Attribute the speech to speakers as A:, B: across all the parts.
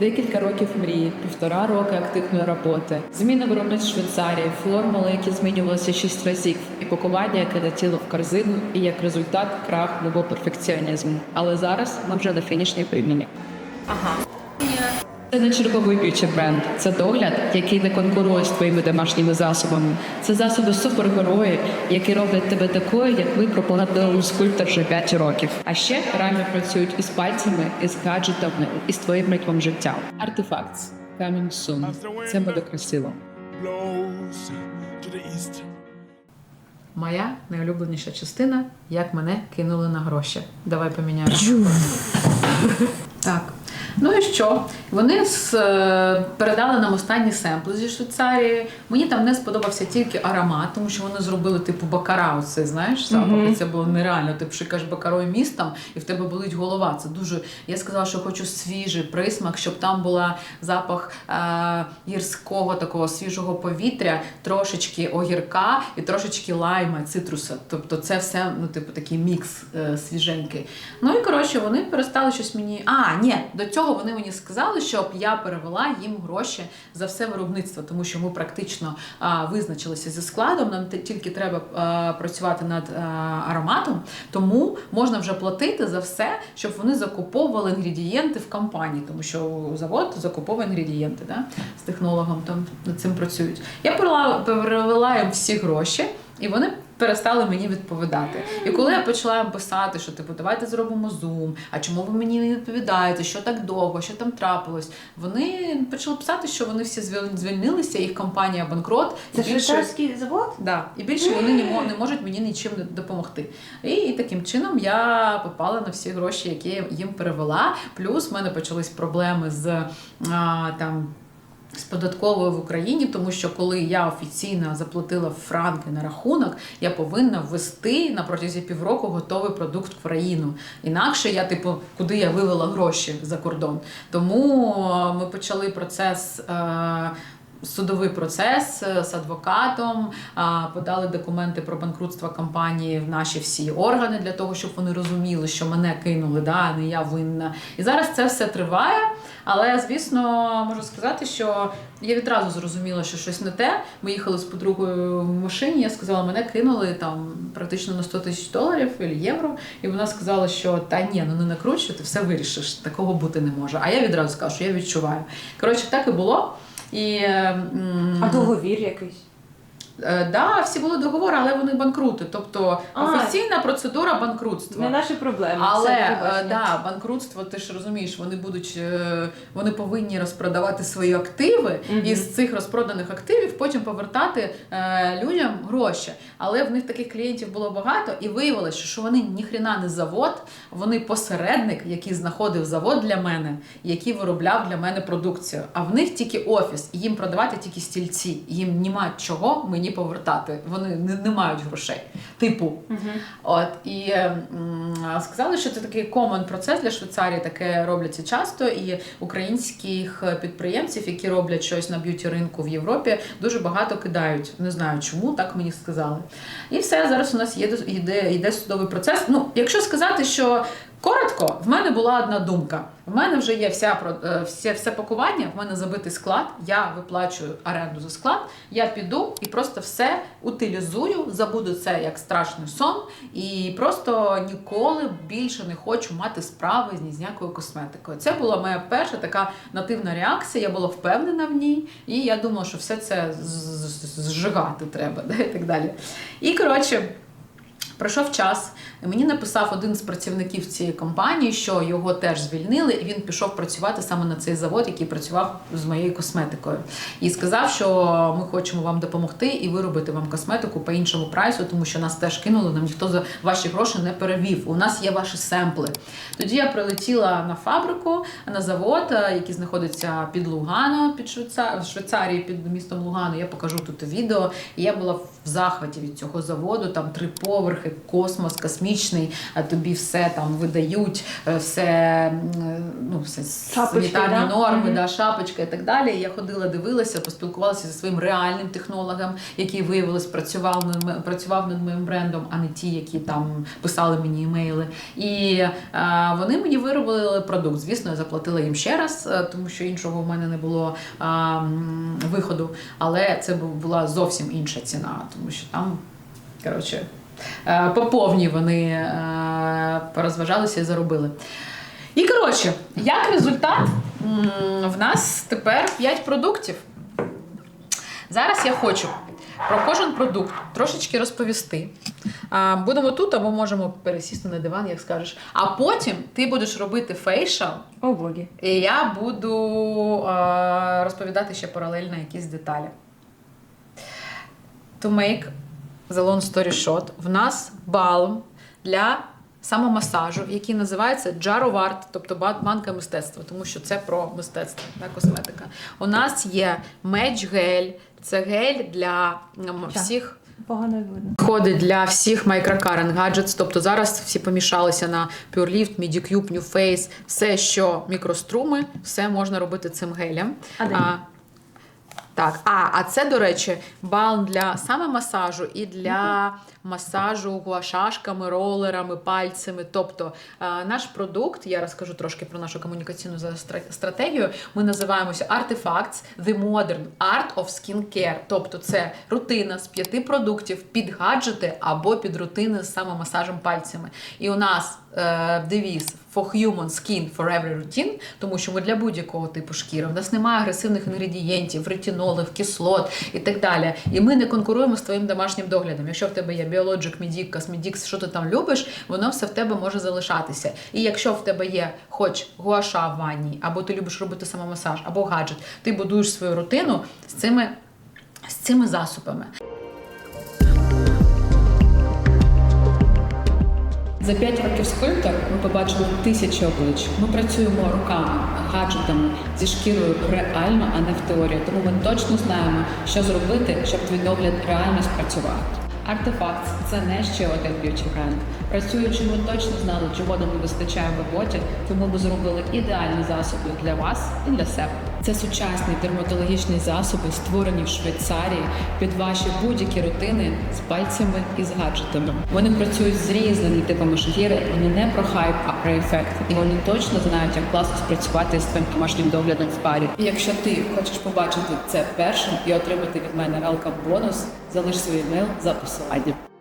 A: Декілька років мрії, півтора роки активної роботи, зміни виробництв Швейцарії, формули, які змінювалися шість разів, і пакування, яке летіло в корзину, і як результат крах нового перфекціонізму. Але зараз ми вже на фінішній приймі.
B: Ага.
A: Це не черговий б'ючий бренд. Це догляд, який не конкурує з твоїми домашніми засобами. Це засоби супергерої, які роблять тебе такою, як ви пропонували скульптор вже 5 років. А ще реально працюють із пальцями, із гаджетами, із твоїм ритмом життя. Артефактс. Coming soon. Це буде красиво.
B: Моя найулюбленіша частина, як мене кинули на гроші. Давай поміняємо. Так. Ну і що? Вони е, передали нам останні семпли зі Швейцарії. Мені там не сподобався тільки аромат, тому що вони зробили типу бакара. Оце знаєш запах. І це було нереально. Ти пшикаєш бакарою містом, і в тебе болить голова. Це дуже. Я сказала, що хочу свіжий присмак, щоб там була запах е, гірського такого свіжого повітря, трошечки огірка і трошечки лайма, цитруса. Тобто це все, ну, типу, такий мікс е, свіженький. Ну і коротше, вони перестали щось мені. А, ні, до цього вони мені сказали, щоб я перевела їм гроші за все виробництво, тому що ми практично а, визначилися зі складом. Нам тільки треба а, працювати над а, ароматом, тому можна вже платити за все, щоб вони закуповували інгредієнти в компанії, тому що завод закуповує інгредієнти, да? з технологом там над цим працюють. Я перевела, перевела їм всі гроші, і вони перестали мені відповідати. І коли я почала їм писати, що типу, давайте зробимо зум, а чому ви мені не відповідаєте, що так довго, що там трапилось, вони почали писати, що вони всі звіль- звільнилися, їх компанія банкрот. і
C: Це
B: більше-
C: завод?
B: Да, і більше вони не, мо- не можуть мені нічим не допомогти. І, і таким чином я попала на всі гроші, які я їм перевела. Плюс в мене почались проблеми з а, там. З податковою в Україні, тому що коли я офіційно заплатила франки на рахунок, я повинна ввести на протязі півроку готовий продукт в країну. Інакше я, типу, куди я вивела гроші за кордон. Тому е, ми почали процес. е, Судовий процес е, з адвокатом, подали документи про банкрутство компанії в наші всі органи для того, щоб вони розуміли, що мене кинули, да, не я винна. І зараз це все триває. Але звісно, можу сказати, що я відразу зрозуміла, що щось не те. Ми їхали з подругою в машині. Я сказала, мене кинули там практично на 100 тисяч доларів або євро. І вона сказала, що та ні, ну не накручуй, ти все вирішиш. Такого бути не може. А я відразу сказала, що я відчуваю. Коротше, так і було. І е,
C: А договір якийсь.
B: Е, да, всі були договори, але вони банкрути. Тобто
C: А.
B: офіційна процедура банкрутства.
C: Не наші проблеми.
B: Але
C: все,
B: е,
C: побачення.
B: да, банкрутство, ти ж розумієш, вони будуть е, вони повинні розпродавати свої активи
C: Мгм.
B: і з цих розпроданих активів потім повертати е, людям гроші. Але в них таких клієнтів було багато, і виявилося, що вони ніхрена не завод, вони посередник, який знаходив завод для мене, який виробляв для мене продукцію. А в них тільки офіс, і їм продавати тільки стільці. Їм нема чого мені повертати. Вони не, не мають грошей. Типу, От і е, м, сказали, що це такий common процес для Швейцарії, таке робляться часто. І українських підприємців, які роблять щось на б'юті ринку в Європі, дуже багато кидають. Не знаю чому, так мені сказали. І все зараз у нас є йде, йде судовий процес. Ну, якщо сказати, що коротко, в мене була одна думка. В мене вже є вся е, все, все пакування, в мене забитий склад. Я виплачую оренду за склад. Я піду і просто все утилізую, забуду це як страшний сон, і просто ніколи більше не хочу мати справи з ніякою косметикою. Це була моя перша така нативна реакція. Я була впевнена в ній, і я думала, що все це зжигати треба, і так далі. І коротше. Пройшов час, мені написав один з працівників цієї компанії, що його теж звільнили, і він пішов працювати саме на цей завод, який працював з моєю косметикою. І сказав, що ми хочемо вам допомогти і виробити вам косметику по іншому прайсу, тому що нас теж кинули, нам ніхто за ваші гроші не перевів. У нас є ваші семпли. Тоді я прилетіла на фабрику, на завод, е, який знаходиться під Лугано, під Швейца... Швейцарії, під містом Лугано. Я покажу тут відео. І я була в захваті від цього заводу. Там три поверхи, космос, космічний. Технологічний, а тобі все там видають, е, все, м, ну, все
C: Шапочки,
B: санітарні
C: да?
B: норми,
C: Мгм.
B: да, шапочка і так далі. І я ходила, дивилася, поспілкувалася зі своїм реальним технологом, який виявилось працював над працював над моїм брендом, а не ті, які там писали мені імейли. І е, вони мені виробили продукт. Звісно, я заплатила їм ще раз, е, тому що іншого в мене не було е, м, виходу. Але це була зовсім інша ціна, тому що там, коротше, е, по повній вони е, порозважалися і заробили. І коротше, як результат, в нас тепер 5 продуктів. Зараз я хочу про кожен продукт трошечки розповісти. Будемо тут або можемо пересісти на диван, як скажеш. А потім ти будеш робити фейшал,
C: О, боги.
B: і я буду е, розповідати ще паралельно якісь деталі. To make the long story short, в нас балм для самомасажу, який називається Art, тобто ба- банка мистецтва, тому що це про мистецтво, да, косметика. У нас є меч гель, це гель для всіх
C: Погано видно.
B: Підходить для всіх Microcurrent Gadgets, тобто зараз всі помішалися на Purelift, Medicube, New Face, все, що мікроструми, все можна робити цим гелем.
C: А де?
B: Так, а, а це, до речі, балм для самомасажу і для масажу гуашашками, ролерами, пальцями. Тобто наш продукт, я розкажу трошки про нашу комунікаційну стратегію. Ми називаємося Artifacts The Modern Art of Skincare. Тобто це рутина з п'яти продуктів під гаджети або під рутини з самомасажем пальцями. І у нас девіз For human skin for every routine, тому що ми для будь-якого типу шкіри. У нас немає агресивних інгредієнтів, ретинолів, кислот і так далі. І ми не конкуруємо з твоїм домашнім доглядом. Якщо в тебе є Biologic, Medic, Cosmedix, що ти там любиш, воно все в тебе може залишатися. І якщо в тебе є хоч гуаша в ванні, або ти любиш робити самомасаж, або гаджет, ти будуєш свою рутину з цими, з цими засобами.
A: За 5 років скульптор ми побачили тисячі облич. Ми працюємо руками, гаджетами зі шкірою реально, а не в теорії. Тому ми точно знаємо, що зробити, щоб твій догляд реально спрацював. Артефакт це не ще один б'ючий бренд. Працюючи, ми точно знали, чого не вистачає в роботі, тому ми зробили ідеальні засоби для вас і для себе. Це сучасні дерматологічні засоби, створені в Швейцарії під ваші будь-які рутини з пальцями і з гаджетами. Вони працюють з різними типами шкіри. Вони не про хайп, а про ефект. І вони точно знають, як класно спрацювати з твоїм домашнім доглядом в парі. І якщо ти хочеш побачити це першим і отримати від мене велкам бонус, залиш свій емейл за посиланням.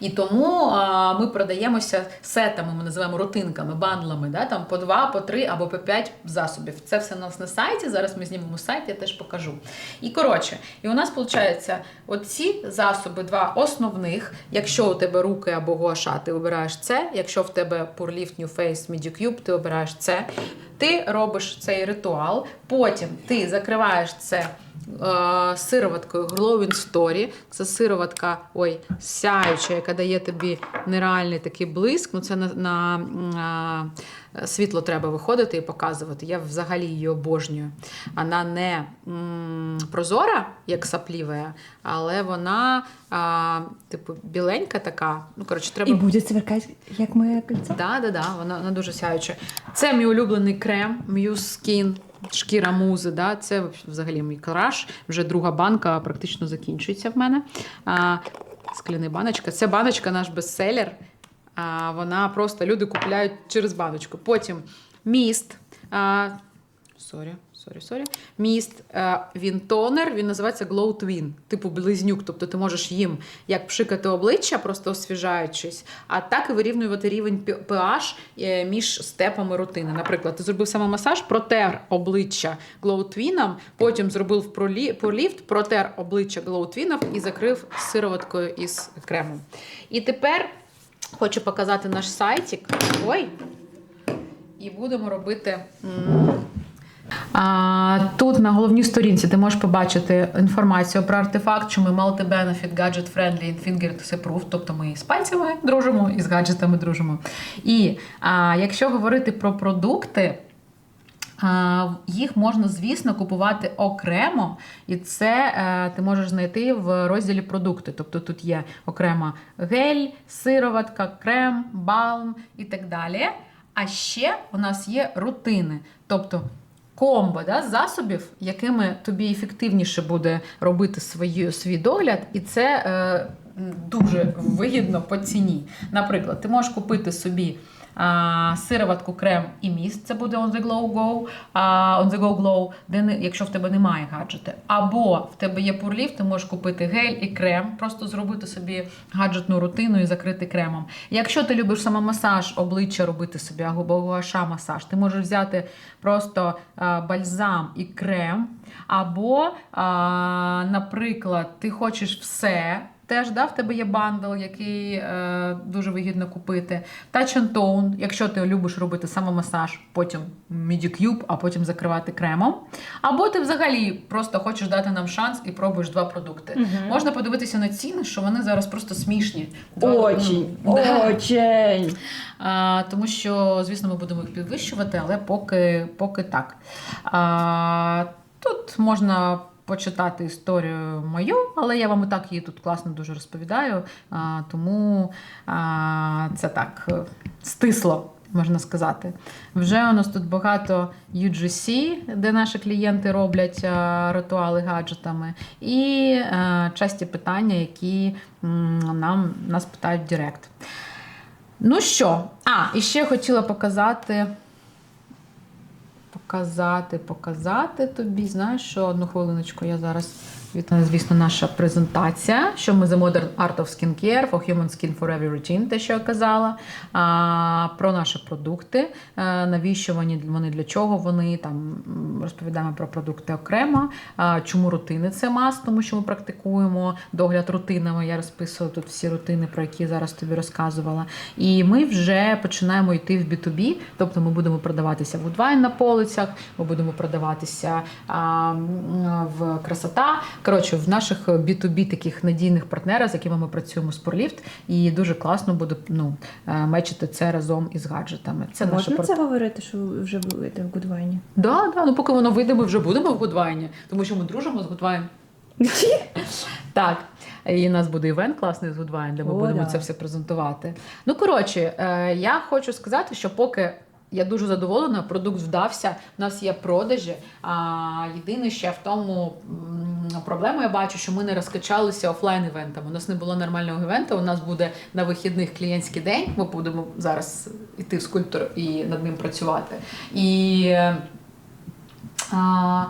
B: І тому ми продаємося сетами, ми називаємо рутинками, бандлами, да, там по два, по три або по п'ять засобів. Це все у нас на сайті. Зараз ми знімемо сайт, я теж покажу. І коротше, і у нас виходить оці засоби, два основних. Якщо у тебе руки або гуаша, ти вибираєш це. Якщо в тебе Purelift, New Face, Medicube, ти обираєш це. Ти робиш цей ритуал, потім ти закриваєш це е, сироваткою Glowing Story. Це сироватка ой, сяюча, яка дає тобі нереальний такий блиск. Ну, це на, на, на світло треба виходити і показувати. Я взагалі її обожнюю. Вона не м, прозора, як саплівая, але вона, а, типу, біленька така. Ну, коротше, треба
C: І буде сверкати, як моє кольцо.
B: Да, да, да, вона, вона дуже сяюча. Це мій улюблений крем Muse Skin, шкіра музи. Да? Це взагалі мій краш. Вже друга банка практично закінчується в мене. А, скляна баночка. Це баночка наш бестселер. А, вона просто люди купляють через баночку. Потім міст. А, Сорі, сорі, сорі. Міст, е, він тонер, він називається Glow Twin, типу близнюк. Тобто ти можеш їм як пшикати обличчя, просто освіжаючись, а так і вирівнювати рівень pH е, між степами рутини. Наприклад, ти зробив самомасаж, протер обличчя Glow Twin, потім зробив пролі- проліфт, протер обличчя Glow Twin і закрив сироваткою із кремом. І тепер хочу показати наш сайтик. Ой! І будемо робити. а, тут на головній сторінці ти можеш побачити інформацію про артефакт, що ми multi-benefit, gadget friendly and finger proof, тобто ми з пальцями дружимо, і з гаджетами дружимо. І а, якщо говорити про продукти, Їх можна, звісно, купувати окремо, і це е, ти можеш знайти в розділі продукти. Тобто тут є окрема гель, сироватка, крем, балм і так далі. А ще у нас є рутини, тобто комбо да, засобів, якими тобі ефективніше буде робити свої, свій догляд, і це е, дуже вигідно по ціні. Наприклад, ти можеш купити собі сироватку, крем і міст, це буде on the glow go, on the go glow, де якщо в тебе немає гаджети. Або в тебе є пурлів, ти можеш купити гель і крем, просто зробити собі гаджетну рутину і закрити кремом. Якщо ти любиш самомасаж обличчя робити собі, або гуаша масаж, ти можеш взяти просто бальзам і крем, або, наприклад, ти хочеш все. Теж да, в тебе є бандл, який е, дуже вигідно купити. Touch and Tone, якщо ти любиш робити самомасаж, потім Medicube, а потім закривати кремом. Або ти взагалі просто хочеш дати нам шанс і пробуєш два продукти. Можна подивитися на ціни, що вони зараз просто смішні.
C: Очень,
B: да.
C: очень.
B: А, тому що, звісно, ми будемо їх підвищувати, але поки, поки так. А, тут можна почитати історію мою, але я вам і так її тут класно дуже розповідаю. Тому це так стисло. Можна сказати, вже у нас тут багато UGC, де наші клієнти роблять ритуали гаджетами, і часті питання, які нам нас питають в Директ. Ну що, а, і ще хотіла показати. Показати, показати тобі. Знаєш, що одну хвилиночку я зараз звісно, наша презентація, що ми за Modern Art of Skincare for Human Skin for Every Routine, те, що я казала, про наші продукти, навіщо вони, для чого вони там розповідаємо про продукти окремо. Чому рутини це мас, тому що ми практикуємо догляд рутинами. Я розписую тут всі рутини, про які зараз тобі розказувала. І ми вже починаємо йти в B2B, тобто ми будемо продаватися в Goodwine на полицях, ми будемо продаватися в красота. Коротше, в наших B2B таких надійних партнерах, з якими ми працюємо Спорліфт, і дуже класно буде ну, е, мечити це разом із гаджетами. Це
C: Можна
B: пар-
C: це говорити, що ви вже будете в Гудвайні?
B: Да, да, ну поки воно вийде, ми вже будемо в Гудвайні, тому що ми дружимо з Гудвайн. Так. І у нас буде івент класний з Гудвайн, де ми
C: О,
B: будемо
C: да.
B: це все презентувати. Ну, коротше, е, я хочу сказати, що поки. Я дуже задоволена, продукт вдався. У нас є продажі. А єдине ще в тому проблема, я бачу, що ми не розкачалися офлайн івентами. У нас не було нормального івенту. У нас буде на вихідних клієнтський день. Ми будемо зараз йти в скульптор і над ним працювати. І а,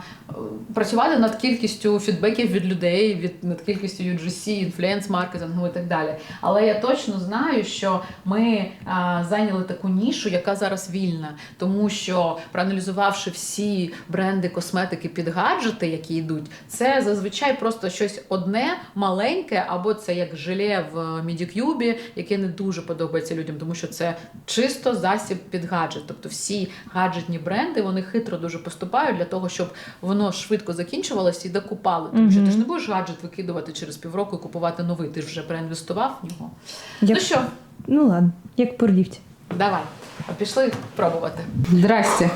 B: працювати над кількістю фідбеків від людей, від над кількістю UGC, інфлюенс маркетингу і так далі. Але я точно знаю, що ми а, зайняли таку нішу, яка зараз вільна, тому що проаналізувавши всі бренди косметики під гаджети, які йдуть, це зазвичай просто щось одне маленьке, або це як желе в мідікюбі, яке не дуже подобається людям, тому що це чисто засіб під гаджет. Тобто всі гаджетні бренди вони хитро дуже поступають для того, щоб воно швидко закінчувалося і докупали. Тому що ти ж не будеш гаджет викидувати через півроку і купувати новий. Ти ж вже проінвестував в нього.
C: Як...
B: Ну що,
C: Ну ладно, як по ліфті.
B: давай. А пішли пробувати. Здрасте.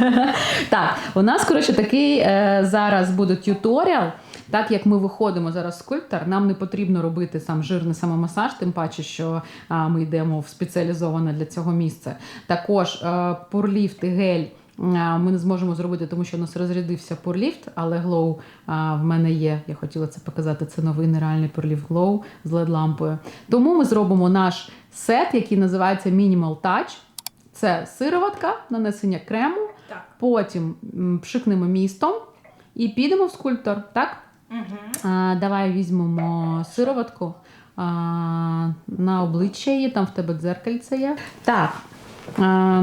B: так, у нас, коротше, такий е, зараз буде тюторіал. Так як ми виходимо зараз в скульптор, нам не потрібно робити сам жирний самомасаж, тим паче, що а, ми йдемо в спеціалізоване для цього місце. Також е, пурліфт і гель. Ми не зможемо зробити, тому що у нас розрядився пурліфт, але глоу а, в мене є. Я хотіла це показати. Це новий нереальний пурліфт глоу з led лампою. Тому ми зробимо наш сет, який називається Minimal Touch. Це сироватка, нанесення крему,
C: Так.
B: потім пшикнемо містом і підемо в скульптор. Так? А, давай візьмемо сироватку а, на обличчя її, там в тебе дзеркальце є. Так. А,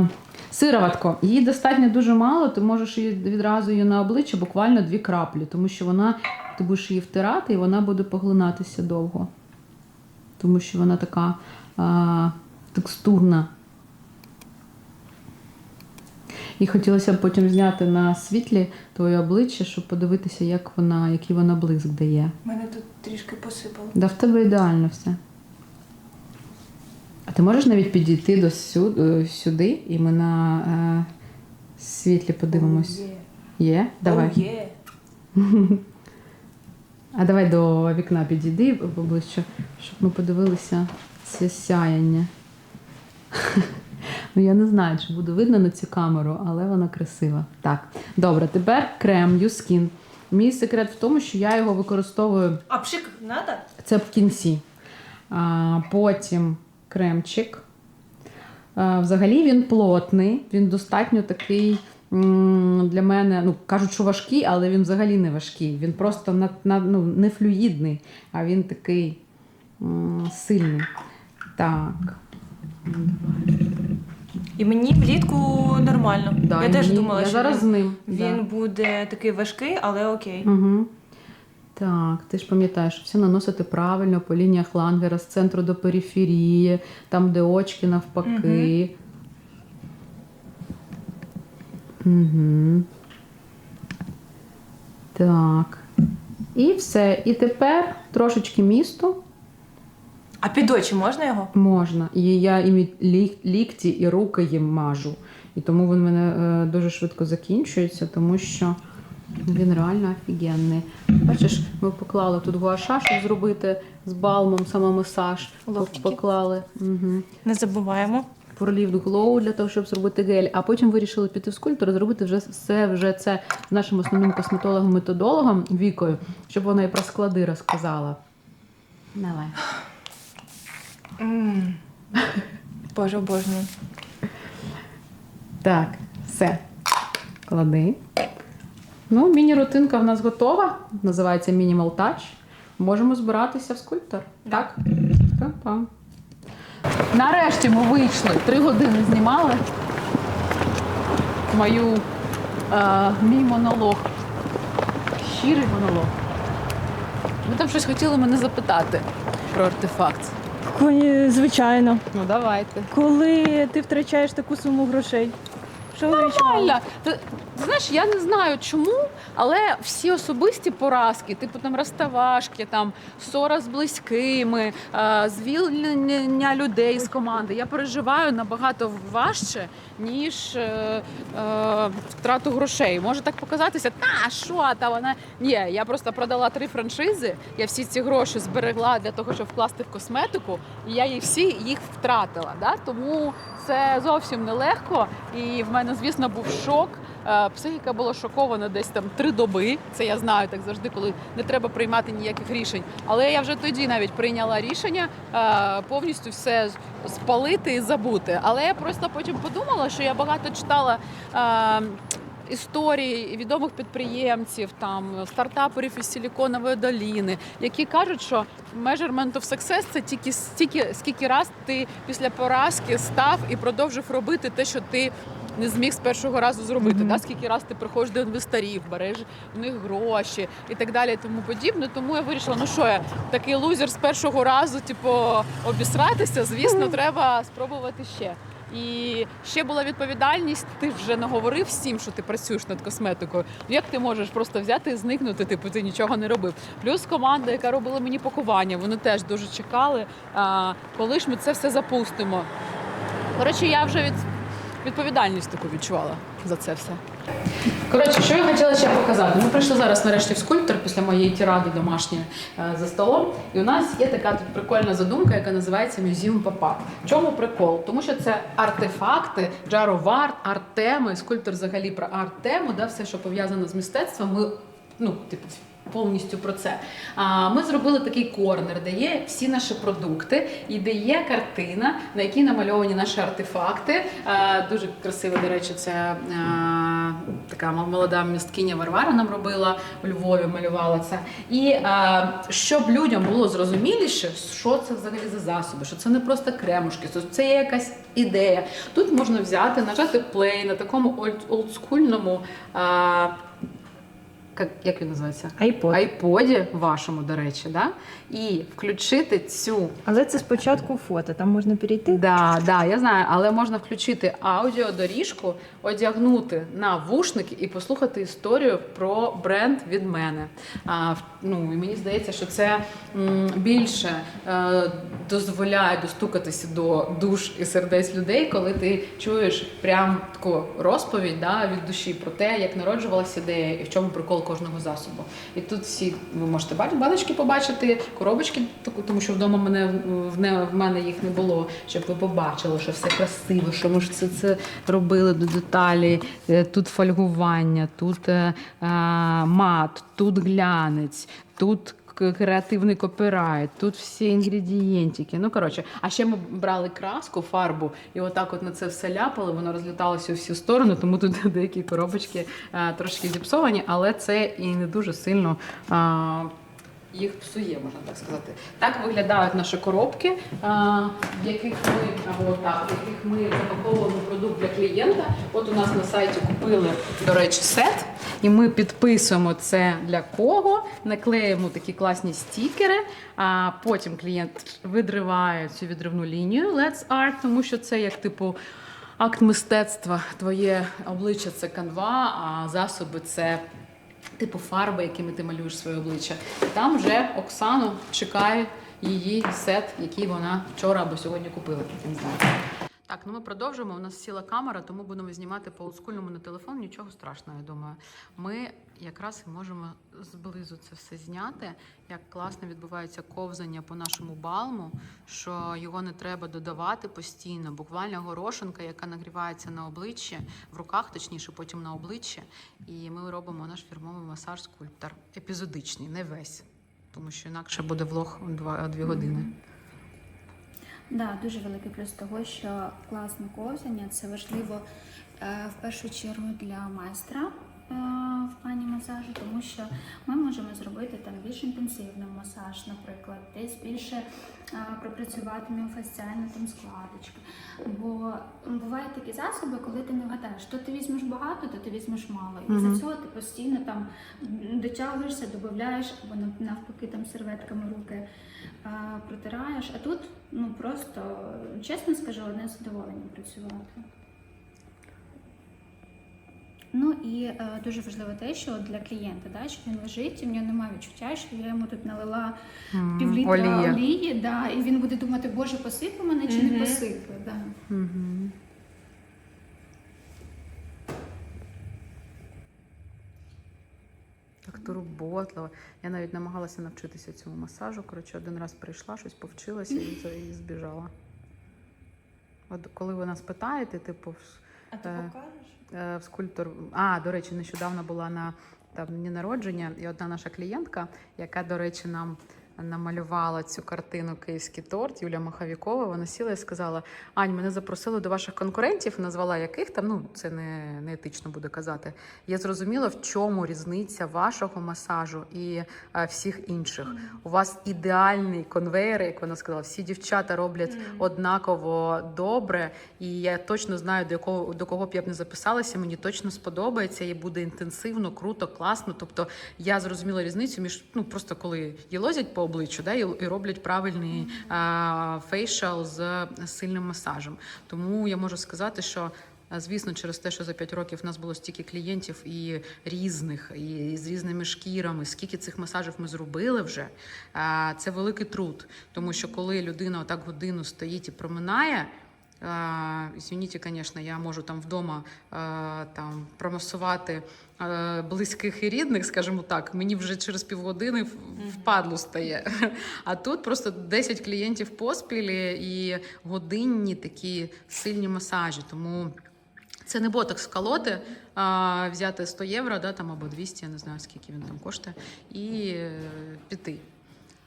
B: сироватко, її достатньо дуже мало, ти можеш її відразу її на обличчя, буквально дві краплі, тому що вона, ти будеш її втирати і вона буде поглинатися довго. Тому що вона така а, текстурна. І хотілося б потім зняти на світлі твоє обличчя, щоб подивитися, як вона, який вона блиск дає.
C: У Мене тут трішки посипало.
B: Да в тебе ідеально все. Ти можеш навіть підійти до сюди, сюди і ми на е, світлі подивимось. Є? Давай.
C: О, є.
B: А давай до вікна підійди поближче, щоб ми подивилися це сяяння. Ну, я не знаю, чи буде видно на цю камеру, але вона красива. Так, добре, тепер крем Юскін. Мій секрет в тому, що я його використовую
C: А пшик надо?
B: це в кінці. А, потім кремчик. Взагалі він плотний, він достатньо такий для мене, ну кажуть, що важкий, але він взагалі не важкий. Він просто на, на, ну, не флюїдний, а він такий сильний. Так.
C: І мені влітку нормально.
B: Да,
C: я теж
B: мені-
C: думала,
B: я
C: що
B: зараз з
C: він,
B: ним.
C: він
B: да.
C: буде такий важкий, але окей.
B: Угу. Так, ти ж пам'ятаєш, все наносити правильно по лініях лангера з центру до периферії, там, де очки навпаки. Угу. Так. І все. І тепер трошечки місту
C: А під очі можна його?
B: можна. І я і лікті, і руки їм мажу. І тому він в мене е, дуже швидко закінчується, тому що він реально офігенний. Бачиш, ми поклали тут гуаша, щоб зробити з балмом самомасаж.
C: Локтики.
B: Поклали. Угу.
C: Не забуваємо.
B: Lift Glow для того, щоб зробити гель, а потім вирішили піти в скульптор і зробити вже все вже це з нашим основним косметологом-методологом Вікою, щоб вона і про склади розказала. Давай.
C: М. Боже, обожнюю.
B: Так, все. Клади. Ну, міні-рутинка в нас готова. Називається Minimal Touch. Можемо збиратися в скульптор. Так? Та-пам. Нарешті ми вийшли. Три години знімали мою, е, мій монолог. Щирий монолог. Ви там щось хотіли мене запитати про артефакт.
C: Звичайно.
B: Ну, давайте.
C: Коли ти втрачаєш таку суму грошей, що ви відчуваєте?
B: Нормально. Ти знаєш, я не знаю чому, але всі особисті поразки, типу там розставашки, там ссора з близькими, е, звільнення людей з команди, я переживаю набагато важче, ніж е, е, втрату грошей. Може так показатися, та що та вона. Ні, я просто продала три франшизи. Я всі ці гроші зберегла для того, щоб вкласти в косметику, і я їх всі їх втратила. Да? Тому це зовсім нелегко. І в мене, звісно, був шок. Е, Психіка була шокована десь там три доби. Це я знаю так завжди, коли не треба приймати ніяких рішень. Але я вже тоді навіть прийняла рішення е, повністю все спалити і забути. Але я просто потім подумала, що я багато читала. е, Історії відомих підприємців, там стартаперів із Силіконової доліни, які кажуть, що measurement of success – це тільки стільки, скільки раз ти після поразки став і продовжив робити те, що ти не зміг з першого разу зробити.
C: Мгм.
B: Да? Скільки раз ти приходиш до інвесторів, береш в них гроші і так далі, і тому подібне. Тому я вирішила, ну що я такий лузер з першого разу, типу, обісратися. Звісно, треба спробувати ще. І ще була відповідальність. Ти вже наговорив всім, що ти працюєш над косметикою. Як ти можеш просто взяти і зникнути? Типу, ти нічого не робив. Плюс команда, яка робила мені пакування, вони теж дуже чекали, а, коли ж ми це все запустимо. Коротше, я вже від відповідальність таку відчувала за це все. Коротше, що я хотіла ще показати? Ми прийшли зараз нарешті в скульптор після моєї тіради домашньої е, за столом. І у нас є така тут прикольна задумка, яка називається Museum Pop-Up. Чому прикол? Тому що це артефакти, джароварт, арт-теми, скульптор взагалі про арт-тему, да, все, що пов'язано з мистецтвом. Ми, ну, типу, повністю про це. А ми зробили такий корнер, де є всі наші продукти, і де є картина, на якій намальовані наші артефакти. Дуже красиво, до речі, це така молода місткиня Варвара нам робила у Львові, малювала це. І щоб людям було зрозуміліше, що це взагалі за засоби, що це не просто кремушки, це є якась ідея. Тут можна взяти, нажати плей на такому олд- олдскульному. Як, як він називається?
C: Айпод.
B: Айподі вашому, до речі, да? і включити цю
C: Але це спочатку фото, там можна перейти.
B: Да, да, я знаю, але можна включити аудіодоріжку, одягнути на вушники і послухати історію про бренд від мене. А, ну, і мені здається, що це більше е, дозволяє достукатися до душ і сердець людей, коли ти чуєш прям таку розповідь да, від душі про те, як народжувалася ідея і в чому прикол кожного засобу. І тут всі ви можете бачити баночки побачити, коробочки, тому що вдома мене в не в мене їх не було, щоб ви побачили, що все красиво, що ми ж це, це робили до деталі. Е, Тут фольгування, тут е, е, мат, тут глянець, тут. Креативний копірайт, тут всі інгредієнтики. Ну коротше, а ще ми брали краску, фарбу, і отак от на це все ляпали, воно розліталося у всі сторони, тому тут деякі коробочки трошки зіпсовані, але це і не дуже сильно. Їх псує, можна так сказати. Так виглядають наші коробки, в яких ми або так, в яких ми запаковуємо продукт для клієнта. От у нас на сайті купили, до речі, сет, і ми підписуємо це для кого, наклеїмо такі класні стікери. А потім клієнт видриває цю відривну лінію Let's Art, тому що це як типу. Акт мистецтва, твоє обличчя це канва, а засоби це типу фарби, якими ти малюєш своє обличчя. Там вже Оксану чекає її сет, який вона вчора або сьогодні купила. Не знаю. Так, ну ми продовжуємо. У нас сіла камера, тому будемо знімати по олдскульному на телефон. Нічого страшного, я думаю. Ми якраз можемо зблизу це все зняти. Як класно відбувається ковзання по нашому балму, що його не треба додавати постійно. Буквально горошинка, яка нагрівається на обличчі, в руках, точніше, потім на обличчі. І ми робимо наш фірмовий масаж скульптор. Епізодичний, не весь. Тому що інакше буде влог два дві години.
D: Да, дуже великий плюс того, що класне ковзання це важливо е, в першу чергу для майстра в плані масажу, тому що ми можемо зробити там більш інтенсивний масаж, наприклад, десь більше е, пропрацювати міофасціальну там складочки. Бо бувають такі засоби, коли ти не вгадаєш, то ти візьмеш багато, то ти візьмеш мало. І
B: Мгм.
D: за цього ти постійно там дотягуєшся, додаєш або навпаки там серветками руки а, протираєш. А тут ну просто чесно скажу, одне задоволення працювати. Ну і е, дуже важливо те, що для клієнта, да, що він лежить, і в нього немає відчуття, що я йому тут налила
B: М,
D: півлітра
B: олія.
D: олії, да, і він буде думати, боже, посипе мене чи не посипе. Да.
B: Угу. Так турботливо. Я навіть намагалася навчитися цьому масажу. Коротше, один раз прийшла, щось повчилася і, за- і збіжала. От коли ви нас питаєте, типу,
C: А ти
B: Е,
C: покажеш?
B: Е, скульптор. А, до речі, нещодавно була на там дні народження, і одна наша клієнтка, яка, до речі, нам намалювала цю картину Київський торт Юлія Махавікова. Вона сіла і сказала: Ань, мене запросили до ваших конкурентів, назвала яких там. Ну це не, не етично буде казати. Я зрозуміла, в чому різниця вашого масажу і е, всіх інших. У вас ідеальний конвейер, як вона сказала, всі дівчата роблять однаково добре, і я точно знаю, до якого до кого б я б не записалася. Мені точно сподобається і буде інтенсивно, круто, класно. Тобто я зрозуміла різницю між ну просто коли їлозять по обличчю, да, і, роблять правильний фейшал з сильним масажем. Тому я можу сказати, що. Звісно, через те, що за 5 років в нас було стільки клієнтів і різних, і з різними шкірами, скільки цих масажів ми зробили вже, це великий труд. Тому що коли людина отак годину стоїть і проминає, Извините, звісно, я можу там вдома там промасувати близьких і рідних, скажімо так. Мені вже через півгодини впадло стає. А тут просто 10 клієнтів поспіль і годинні такі сильні масажі. Тому це не ботокс колоти, а взяти 100 євро да, там, або 200, я не знаю, скільки він там коштує, і е, піти.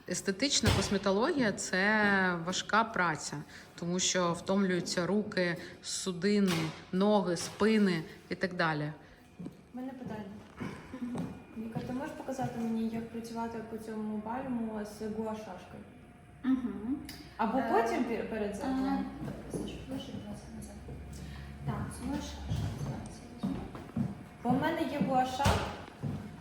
B: Естетична косметологія це важка праця, тому що втомлюються руки, судини, ноги, спини і так далі.
E: У мене питання. Віка, ти можеш показати мені, як працювати по цьому бальму з гуашашкою?
D: Угу.
E: Або
D: Е,
E: потім пер- перед цим?
D: Так, залишаєш. Зараз я візьму.
E: Бо в мене є гуаша,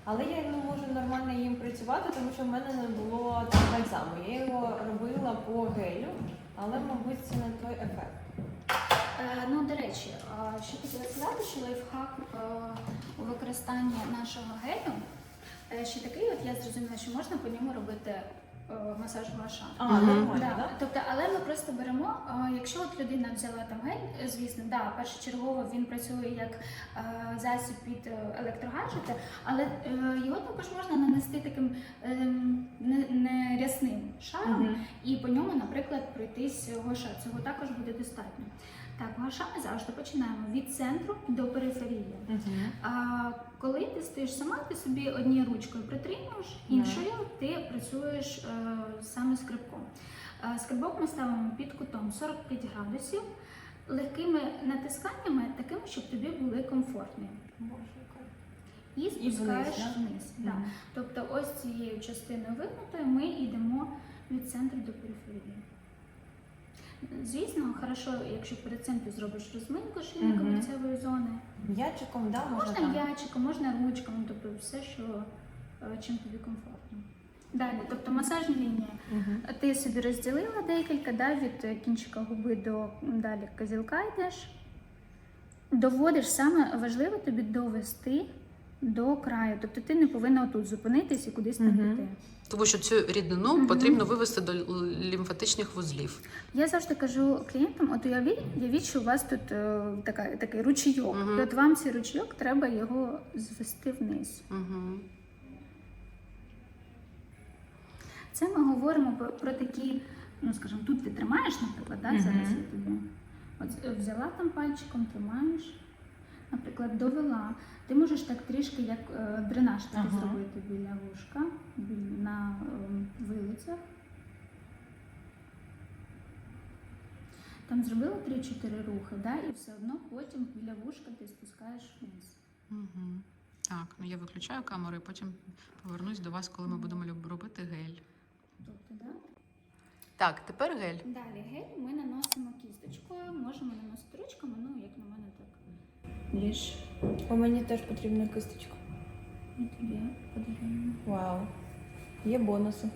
E: Але я не можу нормально їм працювати, тому що в мене не було там бальзаму. Я його робила по гелю, але, мабуть, це не той ефект.
D: Е, Ну, до речі, а, що хотіла сказати, що лайфхак е, у використанні нашого гелю е, ще такий, от я зрозуміла, що можна по ньому робити е, масаж гуаша.
E: А, нормально,
D: Да, тобто, але ми просто беремо, якщо от людина взяла там гель, е, звісно, да, першочергово він працює як е, засіб під е, електрогаджети, але е, його також можна нанести таким ем, не, не рясним шаром
E: Мгм.
D: і по ньому, наприклад, пройтись гоша. Цього також буде достатньо. Так, гоша завжди починаємо від центру до периферії.
E: Мгм.
D: А коли ти стоїш сама, ти собі однією ручкою притримуєш, іншою ти працюєш е, саме скрибком. Е, скрибок ми ставимо під кутом 45 градусів, легкими натисканнями, такими, щоб тобі були комфортні. І спускаєш
E: вниз, да?
D: вниз. Да.
E: Мгм.
D: Тобто ось цією частиною вигнутою ми йдемо від центру до периферії. Звісно, хорошо, якщо перед цим ти зробиш розминку
E: Мгм.
D: шийно-комірцевої зони.
E: М'ячиком, да, можна
D: Можна
E: там?
D: м'ячиком, можна ручками, тобто все, що е, чим тобі комфортно. Далі, тобто масажні лінії.
E: Мгм.
D: Ти собі розділила декілька, да, від кінчика губи до далі козілка йдеш. Доводиш саме важливо тобі довести до краю. Тобто ти не повинна отут зупинитись і кудись там
E: Мгм.
D: піти.
B: Тому що цю рідину потрібно вивести до лімфатичних вузлів.
D: Я завжди кажу клієнтам: от уявіть, уявіть, що у вас тут е, така, такий ручійок.
B: Мгм.
D: І от вам цей ручійок треба його звести вниз.
B: Угу.
D: Це ми говоримо про, про такі, ну скажімо, тут ти тримаєш, наприклад, да,
E: Мгм.
D: зараз я тобі от е, взяла там пальчиком, тримаєш, наприклад, довела. Ти можеш так трішки як е, дренаж такий
E: Ага.
D: зробити біля вушка, на ем, вилицях. Там зробила 3-4 рухи, да, і все одно потім біля вушка ти спускаєш вниз.
B: Угу. Так, ну я виключаю камеру і потім повернусь до вас, коли ми будемо робити гель.
D: Тобто, да?
B: Так, тепер гель.
D: Далі гель ми наносимо кісточкою, можемо наносити ручками, ну як на мене так. Більш
E: О, мені теж потрібна кисточка.
D: ми тобі подаруємо.
E: Вау. Є бонуси.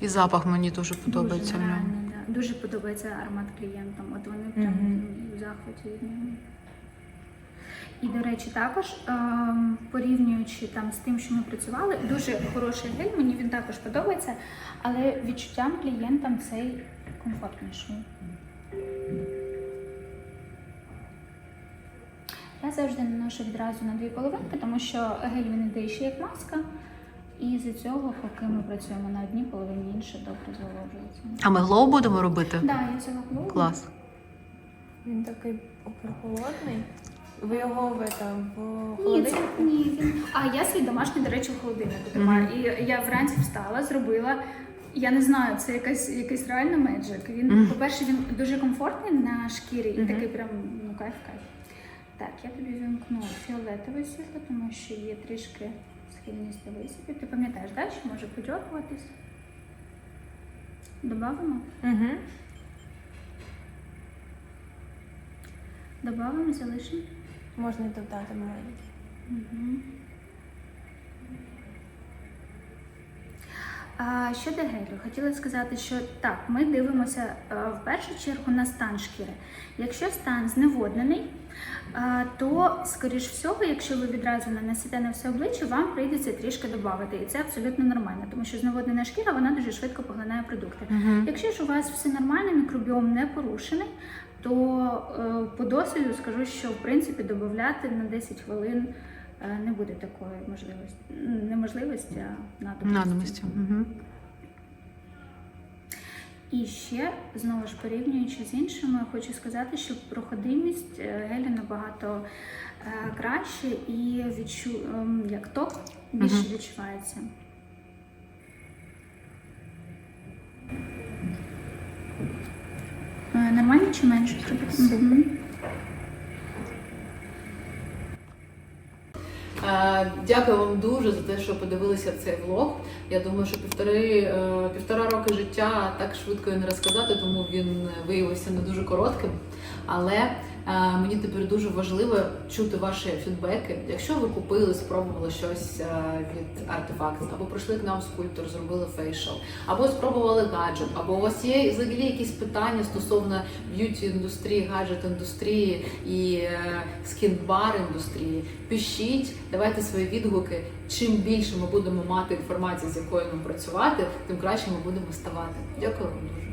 B: І запах мені дуже подобається.
D: Дуже,
B: в ньому.
D: реально, да. Дуже подобається аромат клієнтам. От вони прям
E: Мгм.
D: в захваті від нього. І, до речі, також ем, порівнюючи там з тим, що ми працювали, дуже хороший гель, мені він також подобається, але відчуттям клієнтам цей комфортніший. Я завжди наношу відразу на дві половинки, тому що гель він іде ще як маска. І з цього, поки ми працюємо на одній половині, інша добре зволожується.
B: А ми глоу будемо робити?
D: Так, да, я взяла клуб.
B: Клас.
E: Він такий прохолодний. Ви його в, это, в
D: Ні,
E: холодильник?
D: це ні. Він... А я свій домашній, до речі, в холодильнику тримаю. І я вранці встала, зробила. Я не знаю, це якась якийсь реально меджик. Він,
B: Мгм.
D: по-перше, він дуже комфортний на шкірі і
E: Мгм.
D: такий прям ну кайф кайф. Так, я тобі вімкну фіолетове світло, тому що є трішки схильність до висипів. Ти пам'ятаєш, так, що може подьоргуватись? Добавимо?
E: Угу.
D: Добавимо, залишимо.
E: Можна і додати маленький.
D: Мгм. Щодо гелю, хотіла сказати, що так, ми дивимося е, в першу чергу на стан шкіри. Якщо стан зневоднений, е, то, скоріш всього, якщо ви відразу нанесете на все обличчя, вам прийдеться трішки додати. І це абсолютно нормально, тому що зневоднена шкіра вона дуже швидко поглинає продукти.
B: Угу.
D: Якщо ж у вас все нормально, мікробіом не порушений, то е, по досвіду скажу, що в принципі додати на 10 хвилин не буде такої можливості. М, Неможливості, а надобності.
B: Надомості. Угу.
D: І ще знову ж порівнюючи з іншими, хочу сказати, що проходимість е, гелю набагато е, краще і відчу... ем, як ток більше
B: Мгм.
D: відчувається. Е, Нормально чи менше? Мгм.
B: Дякую вам дуже за те, що подивилися цей влог. Я думаю, що півтори, е, півтора роки життя так швидко і не розказати, тому він виявився не дуже коротким. Але Е, Мені тепер дуже важливо чути ваші фідбеки. Якщо ви купили, спробували щось е, від Artifacts, або прийшли к нам скульптор, зробили фейшл, або спробували гаджет, або у вас є взагалі якісь питання стосовно б'юті індустрії, гаджет індустрії і е, скін-бар індустрії, пишіть, давайте свої відгуки. Чим більше ми будемо мати інформації, з якою нам працювати, тим краще ми будемо ставати. Дякую вам дуже.